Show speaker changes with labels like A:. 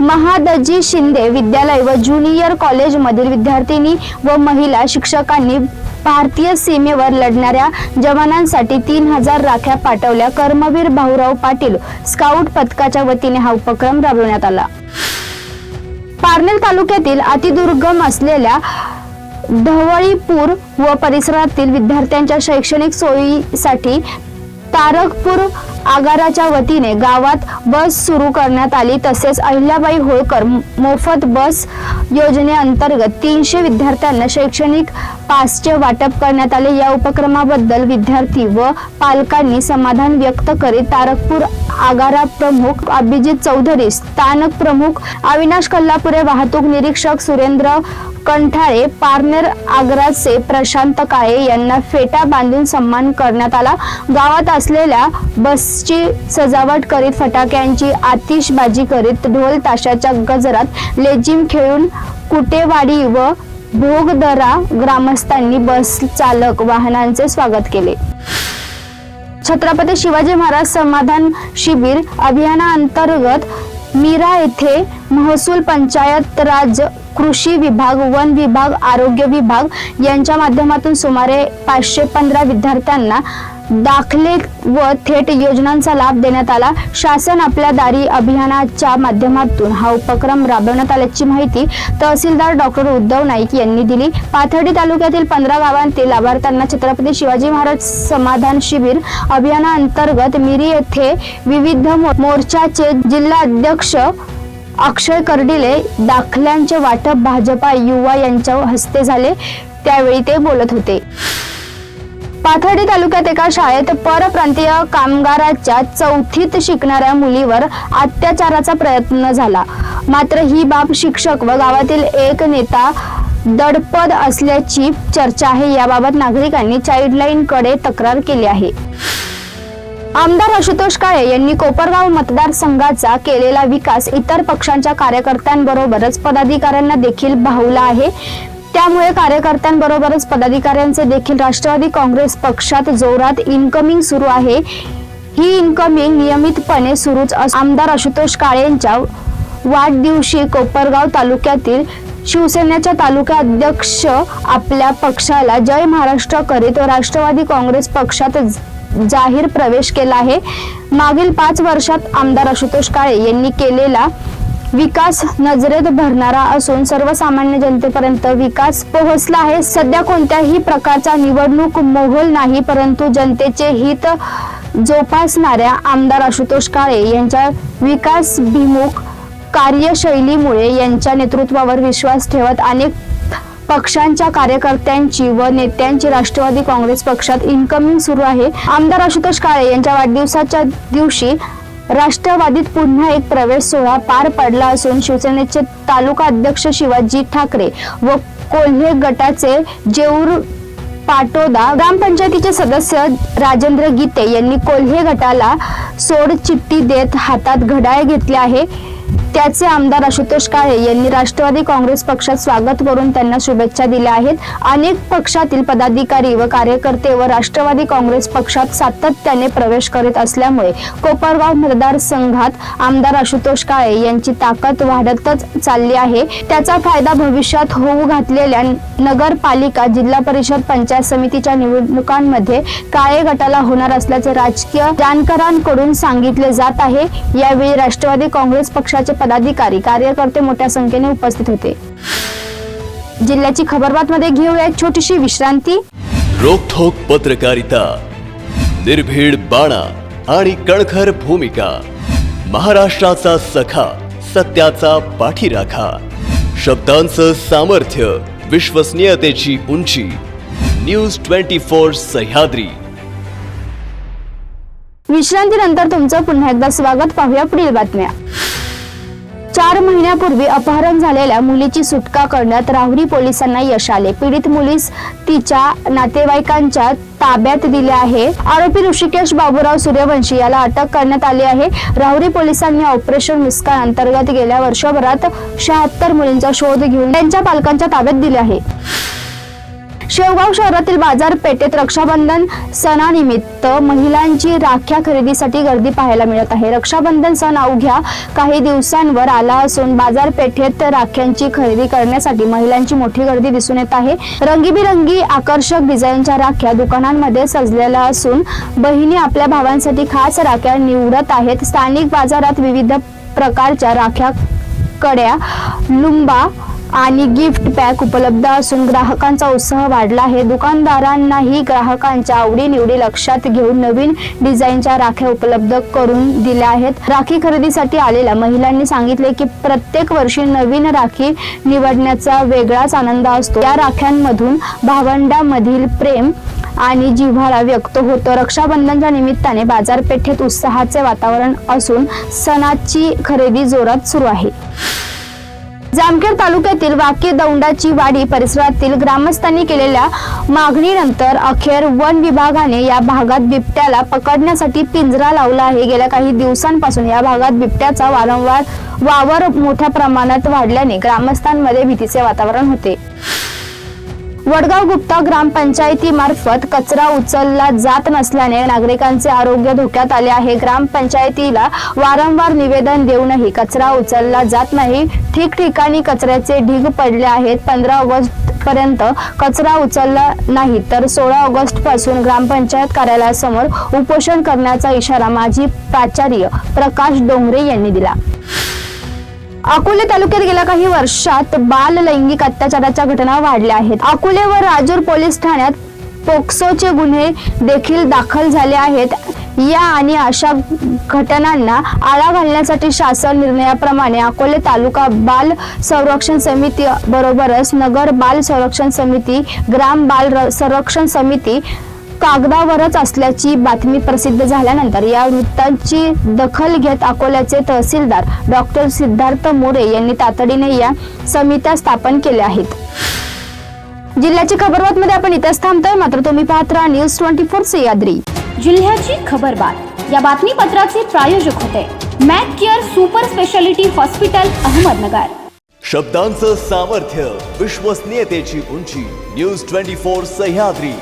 A: महादजी शिंदे विद्यालय व ज्युनियर कॉलेजमधील विद्यार्थिनी व महिला शिक्षकांनी भारतीय सीमेवर लढणाऱ्या जवानांसाठी तीन हजार राख्या पाठवल्या. कर्मवीर भाऊराव पाटील स्काउट पथकाच्या वतीने हा उपक्रम राबवण्यात आला. पारनेर तालुक्यातील अतिदुर्गम असलेल्या ढवळीपूर व परिसरातील विद्यार्थ्यांच्या शैक्षणिक सोयीसाठी तारकपूर आगाराच्या वतीने गावात बस सुरू करण्यात आली. तसेच अहिल्याबाई होळकर मोफत बस योजनेअंतर्गत तीनशे विद्यार्थ्यांना शैक्षणिक पासचे वाटप करण्यात आले. या उपक्रमाबद्दल विद्यार्थी व पालकांनी समाधान व्यक्त करीत तारकपूर आगारा प्रमुख अभिजित चौधरी स्थानक प्रमुख अविनाश कल्लापुरे वाहतूक निरीक्षक सुरेंद्र कंठाळे पारनेर आग्राचे प्रशांत काळे यांना फेटा बांधून सन्मान करण्यात आला. गावात असलेल्या बस ची सजावट करीत फटाक्यांची आतिषबाजी करीत ढोल ताशाच्या गजरात लेझिम खेळून कुटेवाडी व भोगदरा ग्रामस्थांनी बस चालक वाहनांचे स्वागत केले. छत्रपती शिवाजी महाराज समाधान शिबिर अभियानाअंतर्गत मीरा येथे महसूल पंचायत राज कृषी विभाग वन विभाग आरोग्य विभाग यांच्या माध्यमातून सुमारे पाचशे पंधरा विद्यार्थ्यांना दाखले व थेट योजनांचा लाभ देण्यात आला. शासन आपल्या दारी अभियानाच्या माध्यमातून हा उपक्रम राबवण्यात आल्याची माहिती तहसीलदार डॉक्टर उद्धव नाईक यांनी दिली. पाथर्डी तालुक्यातील पंधरा गावांतील लाभार्थ्यांना छत्रपती शिवाजी महाराज समाधान शिबिर अभियानाअंतर्गत मिरी येथे विविध मो- मोर्चाचे जिल्हा अध्यक्ष अक्षय कर्डिले दाखल्यांचे वाटप भाजपा युवा यांच्या हस्ते झाले. त्यावेळी ते बोलत होते. पाथर्डी तालुक्यात एका शाळेत परप्रांतीय कामगाराच्या चौथीत शिकणाऱ्या मुलीवर अत्याचाराचा प्रयत्न झाला. मात्र ही बाब शिक्षक व गावातील एक नेता दडपद असल्याची चर्चा आहे. याबाबत नागरिकांनी चाइल्डलाईन कडे तक्रार केली आहे. आमदार आशुतोष काळे यांनी कोपरगाव मतदारसंघाचा केलेला विकास इतर पक्षांच्या कार्यकर्त्यांबरोबरच पदाधिकाऱ्यांना देखील भावला आहे. त्यामुळे कार्यकर्त्यांबरोबरच पदाधिकाऱ्यांचे देखील राष्ट्रवादी काँग्रेस पक्षात जोरात इन्कमिंग सुरू आहे. ही इन्कमिंग नियमितपणे सुरूच आमदार आशुतोष काळे यांच्या वाढदिवशी कोपरगाव तालुक्यातील शिवसेनेच्या तालुका अध्यक्ष आपल्या पक्षाला जय महाराष्ट्र करीत राष्ट्रवादी काँग्रेस पक्षात जाहीर प्रवेश केला आहे. मागील पाच वर्षात आमदार आशुतोष काळे यांनी केलेला विकास नजरेत भरणारा असून सर्वसामान्य जनतेपर्यंत विकास पोहोचला आहे. सध्या कोणत्याही प्रकारचा निवडणूक मोहोल नाही परंतु जनतेचे हित जोपासणाऱ्या आमदार आशुतोष काळे यांच्या विकासभिमुख कार्यशैलीमुळे यांच्या नेतृत्वावर विश्वास ठेवत अनेक पक्षांच्या कार्यकर्त्यांची व नेत्यांची राष्ट्रवादी काँग्रेस पक्षात इन्कमिंग सुरू आहे. आमदार आशुतोष काळे यांच्या वाढदिवसाच्या दिवशी राष्ट्रवादीत पुन्हा एक प्रवेश सोहळा पार पडला असून शिवसेनेचे तालुका अध्यक्ष शिवाजी ठाकरे व कोल्हे गटाचे जेऊर पाटोदा ग्रामपंचायतीचे सदस्य राजेंद्र गीते यांनी कोल्हे गटाला सोड चिठ्ठी देत हातात घड्याळ घेतले आहे. त्याचे आमदार आशुतोष काळे यांनी राष्ट्रवादी काँग्रेस पक्षात स्वागत करून त्यांना शुभेच्छा दिल्या आहेत. अनेक पक्षातील पदाधिकारी व कार्यकर्ते व राष्ट्रवादी काँग्रेस पक्षात सातत्याने प्रवेश करीत असल्यामुळे कोपरगाव मतदारसंघात आमदार आशुतोष काळे यांची ताकद वाढतच चालली आहे. त्याचा फायदा भविष्यात होऊ घातलेल्या नगरपालिका जिल्हा परिषद पंचायत समितीच्या निवडणुकांमध्ये काळे गटाला होणार असल्याचे राजकीय जाणकारांकडून सांगितले जात आहे. यावेळी राष्ट्रवादी काँग्रेस पक्षाचे पदाधिकारी कार्यकर्ते मोठ्या संख्येने उपस्थित होते. जिल्ह्याची खबरबातमध्ये घेऊया एक छोटीशी विश्रांती.
B: रोखोक पत्रकारिता निर्भीड बाणा आणि कणखर भूमिका महाराष्ट्राचा सखा सत्याचा पाठीराखा शब्दांचं सामर्थ्य विश्वसनीयतेची उंची न्यूज ट्वेंटी फोर सह्याद्री.
A: विश्रांतीनंतर तुमचं पुन्हा एकदा स्वागत. पाहूया पुढील बातम्या. चार महिन्यापूर्वी अपहरण झालेल्या मुलीची सुटका करण्यात राहुरी पोलिसांना यश आले. पीडित मुलीस तिच्या नातेवाईकांच्या ताब्यात दिले आहे. आरोपी ऋषिकेश बाबूराव सूर्यवंशी याला अटक करण्यात आली आहे. राहुरी पोलिसांनी ऑपरेशन मुस्कान अंतर्गत गेल्या वर्षभरात शहात्तर मुलींचा शोध घेऊन त्यांच्या पालकांच्या ताब्यात दिले आहे. शेवगाव शहरातील बाजारपेठेत रक्षाबंधन सणानिमित्त महिलांची राख्या खरेदीसाठी गर्दी पाहायला मिळत आहे. रक्षाबंधन सण अवघ्या काही दिवसांवर आला असून बाजारपेठेत राख्यांची खरेदी करण्यासाठी महिलांची मोठी गर्दी दिसून येत आहे. रंगीबिरंगी आकर्षक डिझाईनच्या राख्या दुकानांमध्ये सजलेल्या असून बहिणी आपल्या भावांसाठी खास राख्या निवडत आहेत. स्थानिक बाजारात विविध प्रकारच्या राख्या कड्या लुंबा आणि गिफ्ट पॅक उपलब्ध असून ग्राहकांचा उत्साह वाढला आहे. दुकानदारांनाही ग्राहकांच्या आवडीनिवडी लक्षात घेऊन नवीन डिझाईनच्या राख्या उपलब्ध करून दिल्या आहेत. राखी खरेदीसाठी आलेल्या महिलांनी सांगितले की प्रत्येक वर्षी नवीन राखी निवडण्याचा वेगळाच आनंद असतो. या राख्यांमधून भावंडामधील प्रेम आणि जिव्हाळा व्यक्त होतो. रक्षाबंधनच्या निमित्ताने बाजारपेठेत उत्साहाचे वातावरण असून सणाची खरेदी जोरात सुरू आहे. जामखेड तालुक्यातील वाके दौंडाची वाडी परिसरातील ग्रामस्थांनी केलेल्या मागणीनंतर अखेर वन विभागाने या भागात बिबट्याला पकडण्यासाठी पिंजरा लावला आहे. गेल्या काही दिवसांपासून या भागात बिबट्याचा वारंवार वावर मोठ्या प्रमाणात वाढल्याने ग्रामस्थांमध्ये भीतीचे वातावरण होते. वडगाव गुप्ता ग्रामपंचायतीमार्फत कचरा उचलला जात नसल्याने नागरिकांचे आरोग्य धोक्यात आले आहे. ग्रामपंचायतीला वारंवार निवेदन देऊनही कचरा उचलला जात नाही. ठिकठिकाणी कचऱ्याचे ढीग पडले आहेत. पंधरा ऑगस्ट पर्यंत कचरा उचलला नाही तर सोळा ऑगस्टपासून ग्रामपंचायत कार्यालयासमोर उपोषण करण्याचा इशारा माजी प्राचार्य प्रकाश डोंगरे यांनी दिला. अकोले तालुक्यात गेल्या काही वर्षात बाल लैंगिक अत्याचाराच्या घटना वाढल्या आहेत. अकोले व राजूर पोलीस ठाण्यात पोक्सोचे गुन्हे देखील दाखल झाले आहेत. या आणि अशा घटनांना आळा घालण्यासाठी शासन निर्णयाप्रमाणे अकोले तालुका बाल संरक्षण समिती बरोबरच नगर बाल संरक्षण समिती ग्राम बाल र- संरक्षण समिती कागदावरच असल्याची बातमी प्रसिद्ध झाल्यानंतर या वृत्तांची दखल घेत अकोल्याचे तहसीलदार डॉक्टर सिद्धार्थ मोरे यांनी तातडीने या समित्या स्थापन केल्या आहेत. जिल्ह्याची खबरबातमध्ये आपण इथंच थांबतोय. मात्र तुम्ही पाहत राहा न्यूज ट्वेंटी फोर सह्याद्री
C: जिल्ह्याची खबरबात. या बातमीपत्राचे प्रायोजक होते. Mac care super speciality hospital Ahmednagar.
B: शब्दांचं सामर्थ्य विश्वसनीयतेची उंची न्यूज ट्वेंटी फोर सह्याद्री